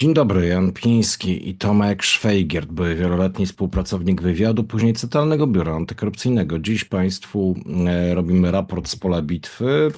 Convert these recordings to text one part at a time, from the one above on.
Dzień dobry, Jan Piński i Tomek Szwejgiert, były wieloletni współpracownik wywiadu, później Centralnego Biura Antykorupcyjnego. Dziś Państwu e, robimy raport z pola bitwy.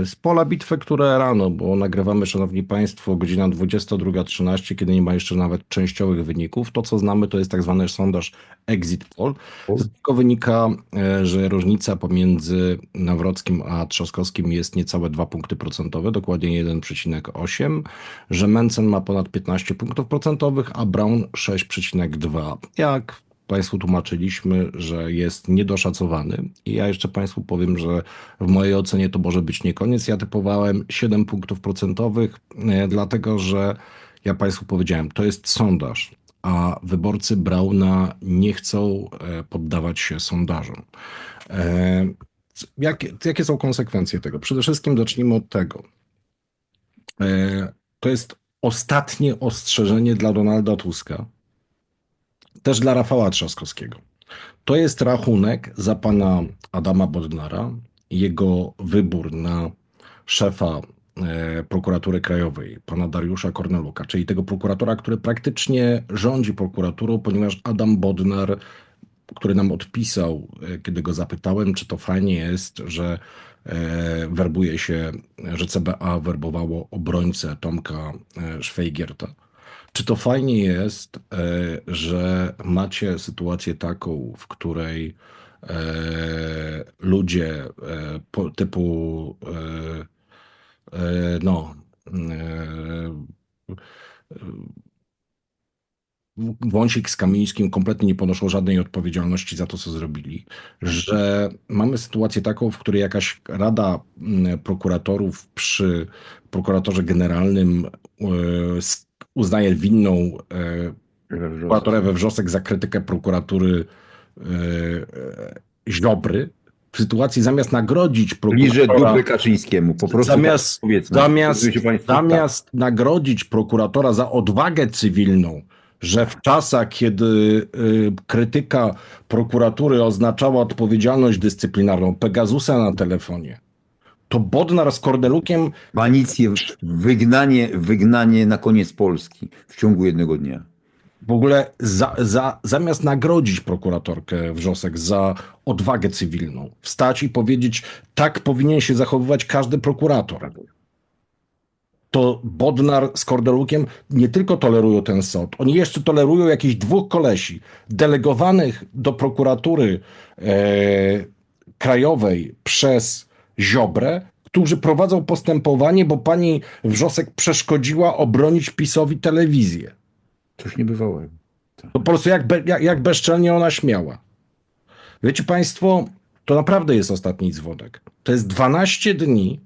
E, z pola bitwy, które rano, bo nagrywamy, Szanowni Państwo, godzina 22.13, kiedy nie ma jeszcze nawet częściowych wyników. To, co znamy, to jest tak zwany sondaż Exit Poll. Z tego wynika, e, że różnica pomiędzy Nawrockim a Trzaskowskim jest niecałe 2 punkty procentowe, dokładnie 1,8, że Mencen ma ponad 15 punktów procentowych, a Brown 6,2. Jak Państwu tłumaczyliśmy, że jest niedoszacowany. I ja jeszcze Państwu powiem, że w mojej ocenie to może być nie koniec. Ja typowałem 7 punktów procentowych, e, dlatego że ja Państwu powiedziałem, to jest sondaż, a wyborcy Brauna nie chcą e, poddawać się sondażom. E, Jakie, jakie są konsekwencje tego? Przede wszystkim zacznijmy od tego. To jest ostatnie ostrzeżenie dla Donalda Tuska, też dla Rafała Trzaskowskiego. To jest rachunek za pana Adama Bodnara, jego wybór na szefa e, prokuratury krajowej, pana Dariusza Korneluka, czyli tego prokuratora, który praktycznie rządzi prokuraturą, ponieważ Adam Bodnar, który nam odpisał, e, kiedy go zapytałem, czy to fajnie jest, że werbuje się, że CBA werbowało obrońcę Tomka e, Szwejgierta. Czy to fajnie jest, e, że macie sytuację taką, w której e, ludzie e, typu e, e, no e, Wąsik z Kamińskim kompletnie nie ponoszą żadnej odpowiedzialności za to, co zrobili. Że mamy sytuację taką, w której jakaś rada mm, prokuratorów przy prokuratorze generalnym e, uznaje winną e, prokuratorę we Wrzosek za krytykę prokuratury e, Ziobry. W sytuacji zamiast nagrodzić prokuratora... dupy Kaczyńskiemu. Po prostu Zamiast- tak. Zamiast, zamiast nagrodzić prokuratora za odwagę cywilną, że w czasach, kiedy y, krytyka prokuratury oznaczała odpowiedzialność dyscyplinarną, Pegasusa na telefonie, to Bodnar z Kordelukiem Banicję, wygnanie, wygnanie na koniec Polski w ciągu jednego dnia. w ogóle za, za, zamiast nagrodzić prokuratorkę Wrzosek za odwagę cywilną, wstać i powiedzieć, tak powinien się zachowywać każdy prokurator. To Bodnar z Kordelukiem nie tylko tolerują ten sąd, oni jeszcze tolerują jakichś dwóch kolesi delegowanych do prokuratury e, krajowej przez Ziobrę, którzy prowadzą postępowanie, bo pani Wrzosek przeszkodziła obronić PiSowi telewizję. Coś niebywałego. To po prostu jak, be, jak, jak bezczelnie ona śmiała. Wiecie Państwo, to naprawdę jest ostatni dzwonek. To jest 12 dni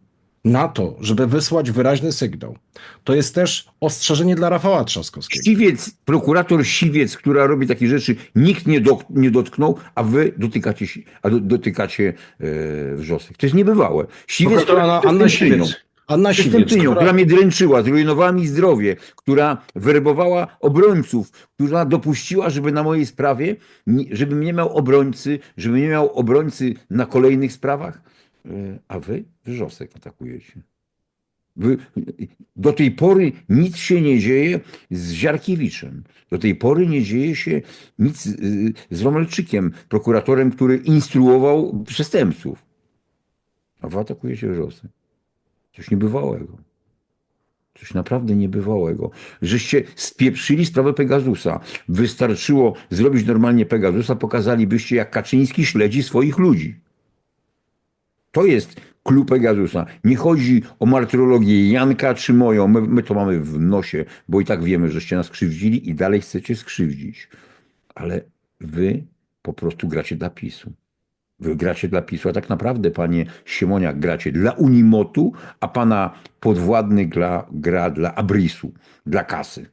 na to, żeby wysłać wyraźny sygnał. To jest też ostrzeżenie dla Rafała Trzaskowskiego. Siwiec, prokurator Siwiec, która robi takie rzeczy, nikt nie, dok, nie dotknął, a wy dotykacie, a do, dotykacie e, wrzosek. To jest niebywałe. Siwiec, która- Anna Siwiec. Anna Siwiec, która... która, mnie dręczyła, zrujnowała mi zdrowie, która werbowała obrońców, która dopuściła, żeby na mojej sprawie, żebym nie miał obrońcy, żebym nie miał obrońcy na kolejnych sprawach, a wy wrzosek atakujecie. Do tej pory nic się nie dzieje z Ziarkiewiczem. Do tej pory nie dzieje się nic y, z Romelczykiem, prokuratorem, który instruował przestępców. A wy atakujecie wrzosek. Coś niebywałego. Coś naprawdę niebywałego. Żeście spieprzyli sprawę Pegasusa. Wystarczyło zrobić normalnie Pegasusa, pokazalibyście, jak Kaczyński śledzi swoich ludzi. To jest klub Pegasusa. Nie chodzi o martyrologię Janka czy moją. My, my to mamy w nosie, bo i tak wiemy, żeście nas krzywdzili i dalej chcecie skrzywdzić. Ale wy po prostu gracie dla PiSu. Wy gracie dla PiSu, a tak naprawdę, panie Siemoniak, gracie dla Unimotu, a pana podwładny gra, gra dla Abrisu, dla kasy.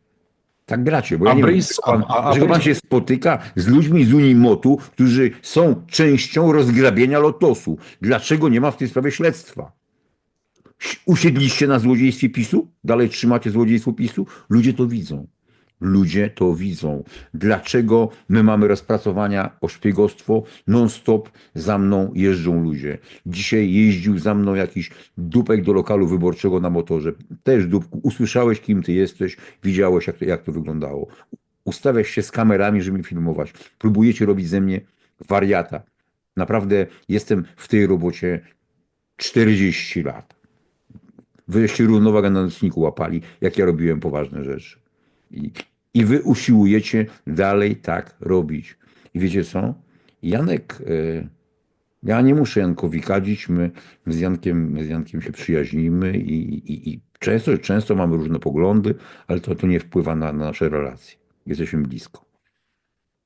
Tak gracie, bo ja nie wiem, a- a- dlaczego pan się spotyka z ludźmi z Unimotu, którzy są częścią rozgrabienia Lotosu. Dlaczego nie ma w tej sprawie śledztwa? Usiedliście na złodziejstwie PiSu? Dalej trzymacie złodziejstwo PiSu? Ludzie to widzą. Ludzie to widzą. Dlaczego my mamy rozpracowania o szpiegostwo? Non-stop za mną jeżdżą ludzie. Dzisiaj jeździł za mną jakiś dupek do lokalu wyborczego na motorze. Też dupku. Usłyszałeś, kim ty jesteś, widziałeś, jak to, jak to wyglądało. Ustawiasz się z kamerami, żeby filmować. Próbujecie robić ze mnie wariata. Naprawdę jestem w tej robocie 40 lat. Wyście równowagę na nocniku łapali, jak ja robiłem poważne rzeczy. I, I wy usiłujecie dalej tak robić. I wiecie co? Janek, e, ja nie muszę Jankowi kadzić, my, z, Jankiem, z Jankiem się przyjaźnimy i, i, i często, często mamy różne poglądy, ale to, to nie wpływa na, na nasze relacje. Jesteśmy blisko.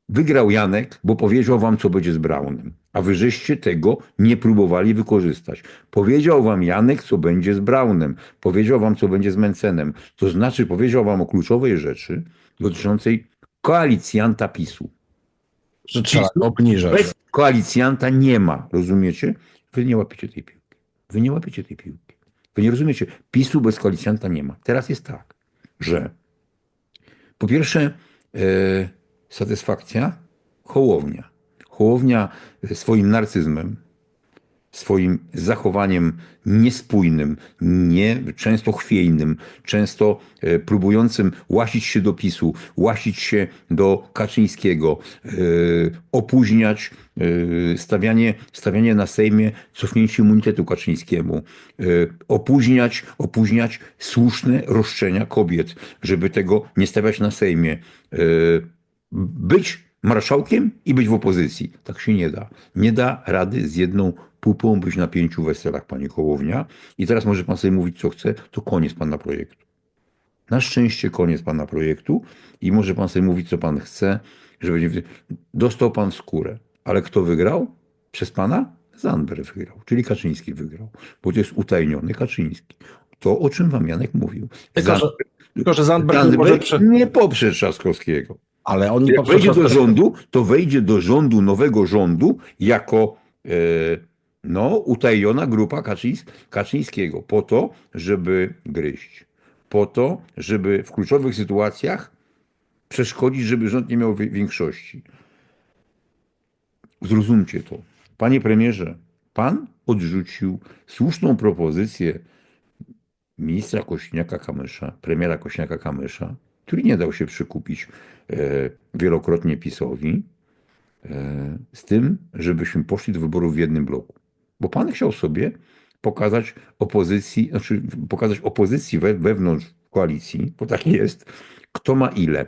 Wygrał Janek, bo powiedział wam, co będzie z Braunem, a wy żeście tego nie próbowali wykorzystać. Powiedział wam Janek, co będzie z Braunem, powiedział wam, co będzie z Mencenem. To znaczy, powiedział wam o kluczowej rzeczy dotyczącej koalicjanta PiSu. Że trzeba PiSu obniżać. Bez koalicjanta nie ma, rozumiecie? Wy nie łapiecie tej piłki. Wy nie łapiecie tej piłki. Wy nie rozumiecie. PiSu bez koalicjanta nie ma. Teraz jest tak, że po pierwsze e, satysfakcja Hołownia. Hołownia swoim narcyzmem, swoim zachowaniem niespójnym, nie, często chwiejnym, często e, próbującym łasić się do PiSu, łasić się do Kaczyńskiego, e, opóźniać e, stawianie, stawianie na Sejmie, cofnięcie immunitetu Kaczyńskiemu, opóźniać, opóźniać słuszne roszczenia kobiet, żeby tego nie stawiać na Sejmie. Być marszałkiem i być w opozycji. Tak się nie da. Nie da rady z jedną pupą być na pięciu weselach, panie Kołownia. I teraz może pan sobie mówić, co chce, to koniec pana projektu. Na szczęście koniec pana projektu i może pan sobie mówić, co pan chce, że będzie... Dostał pan skórę. Ale kto wygrał? Przez pana? Zandberg wygrał, czyli Kaczyński wygrał, bo to jest utajniony Kaczyński. To, o czym wam Janek mówił. Tylko, że, tylko, że Zandberg, Zandberg może prze... nie poprze Trzaskowskiego. Ale on Jak wejdzie do rządu, to wejdzie do rządu, nowego rządu, jako e, no, utajniona grupa Kaczyńs, Kaczyńskiego, po to, żeby gryźć. Po to, żeby w kluczowych sytuacjach przeszkodzić, żeby rząd nie miał wi- większości. Zrozumcie to. Panie premierze, pan odrzucił słuszną propozycję ministra Kośniaka-Kamysza, premiera Kośniaka-Kamysza, który nie dał się przykupić wielokrotnie PiSowi, e, z tym, żebyśmy poszli do wyborów w jednym bloku. Bo pan chciał sobie pokazać opozycji, znaczy pokazać opozycji we, wewnątrz koalicji, bo tak jest, kto ma ile.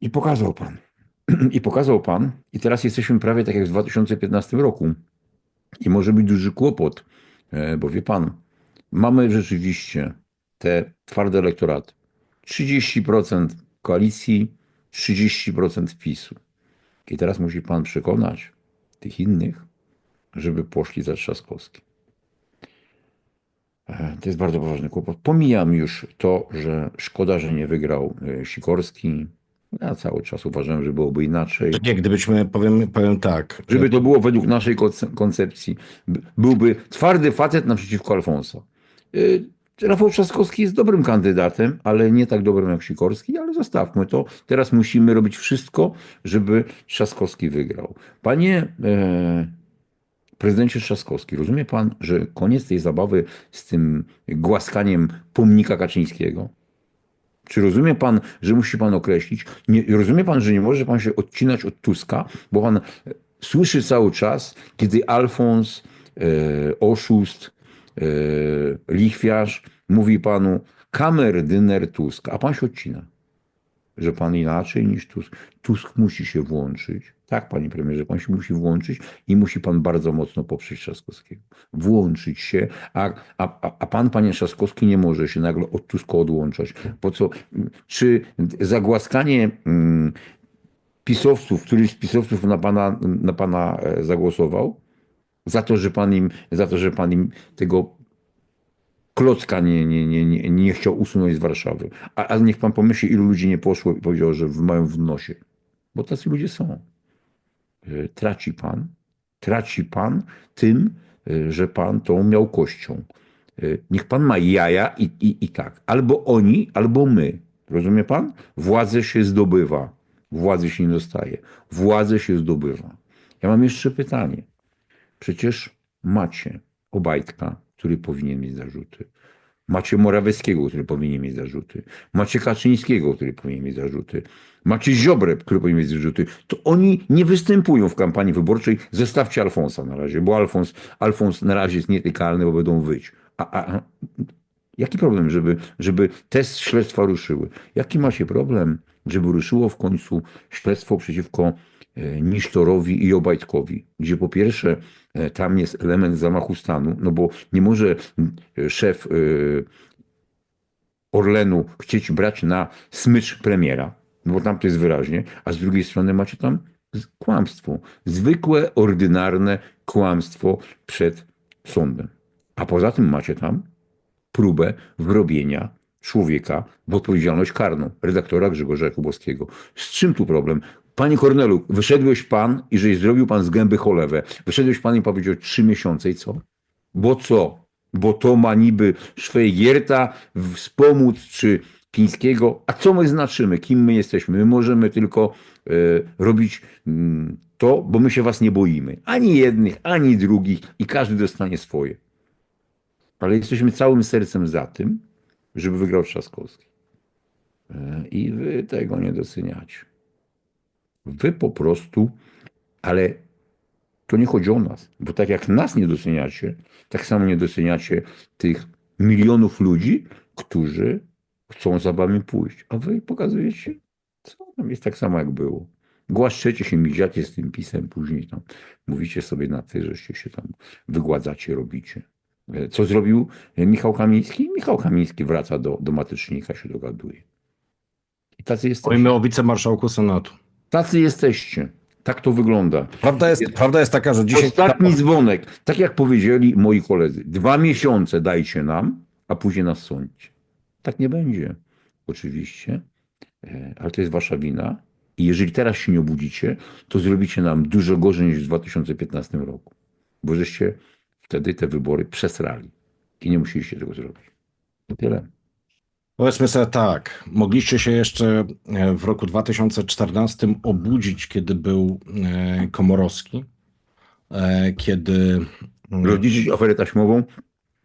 I pokazał pan. I pokazał pan, i teraz jesteśmy prawie tak jak w 2015 roku. I może być duży kłopot, e, bo wie pan, mamy rzeczywiście te twarde elektoraty. 30% koalicji, 30% PiSu. I teraz musi pan przekonać tych innych, żeby poszli za Trzaskowskim. E, To jest bardzo poważny kłopot. Pomijam już to, że szkoda, że nie wygrał e, Sikorski. Ja cały czas uważałem, że byłoby inaczej. Nie, gdybyśmy, powiem, powiem tak, Żeby to było według naszej konce- koncepcji. Byłby twardy facet naprzeciwko Alfonsa. Rafał Trzaskowski jest dobrym kandydatem, ale nie tak dobrym jak Sikorski, ale zostawmy to. Teraz musimy robić wszystko, żeby Trzaskowski wygrał. Panie e, prezydencie Trzaskowski, rozumie pan, że koniec tej zabawy z tym głaskaniem pomnika Kaczyńskiego? Czy rozumie pan, że musi pan określić? Nie, rozumie pan, że nie może pan się odcinać od Tuska, bo pan e, słyszy cały czas, kiedy Alfons, e, oszust, e, lichwiarz mówi panu kamerdyner Tusk, a pan się odcina. Że pan inaczej niż Tusk. Tusk musi się włączyć. Tak, panie premierze, pan się musi włączyć i musi pan bardzo mocno poprzeć Trzaskowskiego. Włączyć się, a, a, a- pan, panie Trzaskowski, nie może się nagle od Tuska odłączać. Po co? Czy zagłaskanie mm, pisowców, któryś z pisowców na pana, na pana e, zagłosował, za to, że pan im, za to, że pan im tego klocka nie, nie, nie, nie, nie chciał usunąć z Warszawy. A, a niech pan pomyśli, ilu ludzi nie poszło i powiedziało, że mają w nosie. Bo tacy ludzie są. E, Traci pan. Traci pan tym, e, że pan tą miał kością. Y, Niech pan ma jaja i, i, i tak. Albo oni, albo my. Rozumie pan? Władzę się zdobywa. Władzy się nie dostaje. Władzę się zdobywa. Ja mam jeszcze pytanie. Przecież macie Obajtka, który powinien mieć zarzuty. Macie Morawieckiego, który powinien mieć zarzuty. Macie Kaczyńskiego, który powinien mieć zarzuty. Macie Ziobrę, który powinien mieć zarzuty. To oni nie występują w kampanii wyborczej. Zostawcie Alfonsa na razie, bo Alfons, Alfons na razie jest nietykalny, bo będą wyć. A, a, jaki problem, żeby, żeby te śledztwa ruszyły? Jaki macie problem, żeby ruszyło w końcu śledztwo przeciwko Nisztorowi i Obajtkowi, gdzie po pierwsze e, tam jest element zamachu stanu, no bo nie może e, szef e, Orlenu chcieć brać na smycz premiera, no bo tam to jest wyraźnie, a z drugiej strony macie tam kłamstwo. Zwykłe, ordynarne kłamstwo przed sądem. A poza tym macie tam próbę wrobienia człowieka w odpowiedzialność karną, redaktora Grzegorza Jakubowskiego. Z czym tu problem? Panie Kornelu, wyszedłeś pan i żeś zrobił pan z gęby cholewę. Wyszedłeś pan i powiedział trzy miesiące i co? Bo co? Bo to ma niby Szwejgierta wspomóc czy Pińskiego. A co my znaczymy? Kim my jesteśmy? My możemy tylko e, robić mm, to, bo my się was nie boimy. Ani jednych, ani drugich i każdy dostanie swoje. Ale jesteśmy całym sercem za tym, żeby wygrał Trzaskowski. E, I wy tego nie doceniacie. Wy po prostu, ale to nie chodzi o nas, bo tak jak nas nie doceniacie, tak samo nie doceniacie tych milionów ludzi, którzy chcą za wami pójść. A wy pokazujecie, co tam jest tak samo jak było. Głaszczecie się, miziacie z tym pisem, później tam mówicie sobie na ty, żeście się tam wygładzacie, robicie. E, Co zrobił Michał Kamiński? Michał Kamiński wraca do, do się dogaduje. I tacy jesteście. Mówimy o wicemarszałku Senatu. Tacy jesteście. Tak to wygląda. Prawda jest, prawda jest taka, że dzisiaj... Ostatni dzwonek. Tak jak powiedzieli moi koledzy. Dwa miesiące dajcie nam, a później nas sądźcie. Tak nie będzie. Oczywiście. E, Ale to jest wasza wina. I jeżeli teraz się nie obudzicie, to zrobicie nam dużo gorzej niż w 2015 roku. Bo żeście wtedy te wybory przesrali. I nie musieliście tego zrobić. To tyle. Powiedzmy sobie tak, mogliście się jeszcze e, w roku 2014 obudzić, kiedy był e, Komorowski, e, kiedy... mm, Rozliczyć aferę taśmową.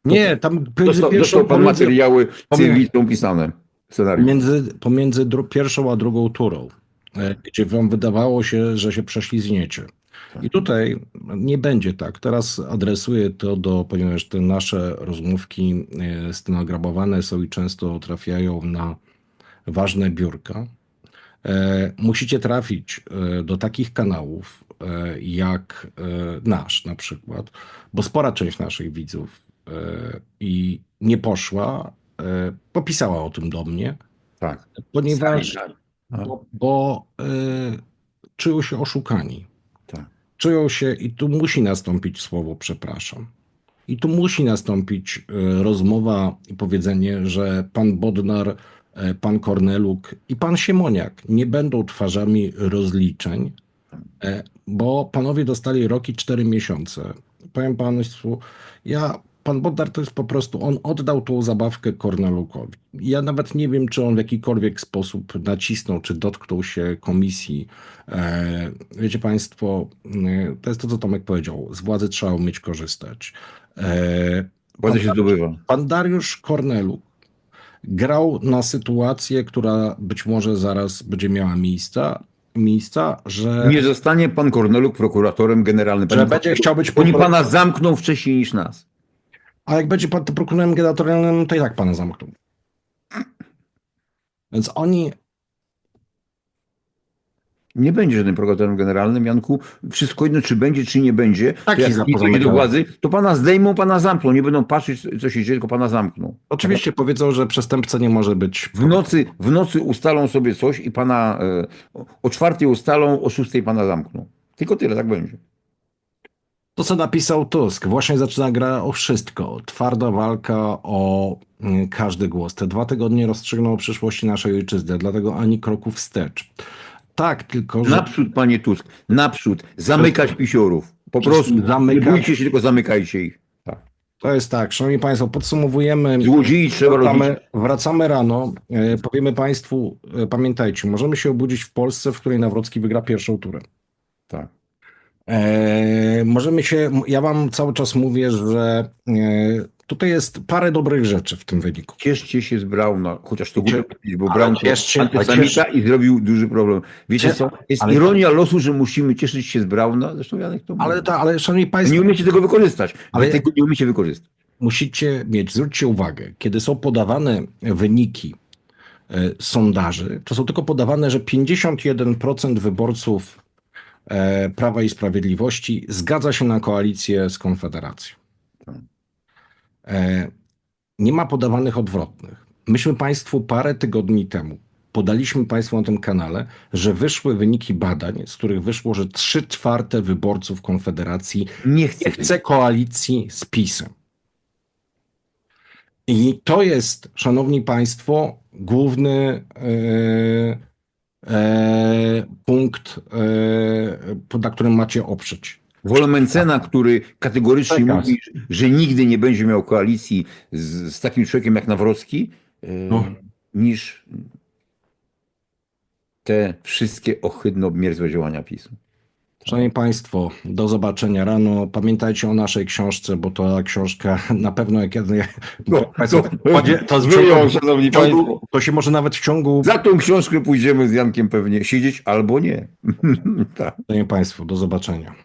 Nie, tam Dostał, dostał pan pomiędzy, materiały cywilistą pisane. Scenariusz. pomiędzy, pomiędzy pierwszą a drugą turą, gdzie wam wydawało się, że się prześlizgniecie. I tutaj nie będzie tak. Teraz adresuję to do, ponieważ te nasze rozmówki e, stenogramowane są i często trafiają na ważne biurka. E, Musicie trafić e, do takich kanałów jak nasz na przykład, bo spora część naszych widzów i nie poszła, popisała o tym do mnie, Tak. ponieważ bo, bo czują się oszukani. Czują się i tu musi nastąpić słowo przepraszam. I tu musi nastąpić e, rozmowa i powiedzenie, że pan Bodnar, e, pan Korneluk i pan Siemoniak nie będą twarzami rozliczeń, e, bo panowie dostali rok i cztery miesiące. Powiem państwu, ja, pan Bodnar to jest po prostu, on oddał tą zabawkę Kornelukowi. Ja nawet nie wiem, czy on w jakikolwiek sposób nacisnął, czy dotknął się komisji. E, wiecie państwo, e, to jest to, co Tomek powiedział, z władzy trzeba umieć korzystać. E, się zdobywa. Pan Dariusz Korneluk grał na sytuację, która być może zaraz będzie miała miejsca, miejsca że, Nie zostanie pan Korneluk prokuratorem generalnym. że będzie chciał być Oni pana zamkną wcześniej niż nas. A jak będzie pan to prokuratorem generatorialnym, to i tak pana zamkną. Więc oni, Nie będzie żadnym prokuratorem generalnym, Janku. Wszystko jedno, czy będzie, czy nie będzie. Taki to jak nie do władzy, to pana zdejmą, pana zamkną. Nie będą patrzeć, co się dzieje, tylko pana zamkną. oczywiście powiedzą, że przestępca nie może być W nocy, w nocy ustalą sobie coś i pana e, o- o czwartej ustalą, o szóstej pana zamkną. Tylko tyle, tak będzie. To, co napisał Tusk, właśnie zaczyna gra o wszystko. Twarda walka o mm, każdy głos. Te dwa tygodnie rozstrzygną o przyszłości naszej ojczyzny, dlatego ani kroku wstecz. Tak, tylko że Naprzód, panie Tusk, naprzód. Zamykać pisiorów. Po prostu. Nie bójcie się, tylko zamykajcie ich. Tak. To jest tak, szanowni państwo, podsumowujemy. Złodziei trzeba. Wracamy, wracamy rano. E, powiemy państwu, e, pamiętajcie, możemy się obudzić w Polsce, w której Nawrocki wygra pierwszą turę. Tak. E, możemy się, ja wam cały czas mówię, że e, tutaj jest parę dobrych rzeczy w tym wyniku. Cieszcie się z Brauna, chociaż to głupio powiedzieć, bo Braun to antysemita i zrobił duży problem. Wiecie Cie- co? Jest ale- ironia losu, że musimy cieszyć się z Brauna. Zresztą Janek to Ale, ta, ale szanowni Nie państwo, umiecie tego wykorzystać. Ale- tego nie umiecie wykorzystać. musicie mieć, zwróćcie uwagę, kiedy są podawane wyniki e, sondaży, to są tylko podawane, że 51% wyborców Prawa i Sprawiedliwości zgadza się na koalicję z Konfederacją. E, nie ma podawanych odwrotnych. Myśmy Państwu parę tygodni temu podaliśmy Państwu na tym kanale, że wyszły wyniki badań, z których wyszło, że 3 czwarte wyborców Konfederacji Nie chcę. nie chce koalicji z PiSem. I to jest, szanowni państwo, główny e, e, punkt, e, na którym macie oprzeć. Wolomencena, który kategorycznie Tak mówi, że nigdy nie będzie miał koalicji z, z takim człowiekiem jak Nawrocki, e, No. niż te wszystkie ohydne, obmierzłe działania PiSu. Szanowni Państwo, do zobaczenia rano. Pamiętajcie o naszej książce, bo to książka na pewno jak ja, No, Państwo, to- to, ciągu, szanowni państwo. to się może nawet w ciągu. Za tą książkę pójdziemy z Jankiem pewnie siedzieć albo nie. tak. Szanowni Państwo, do zobaczenia.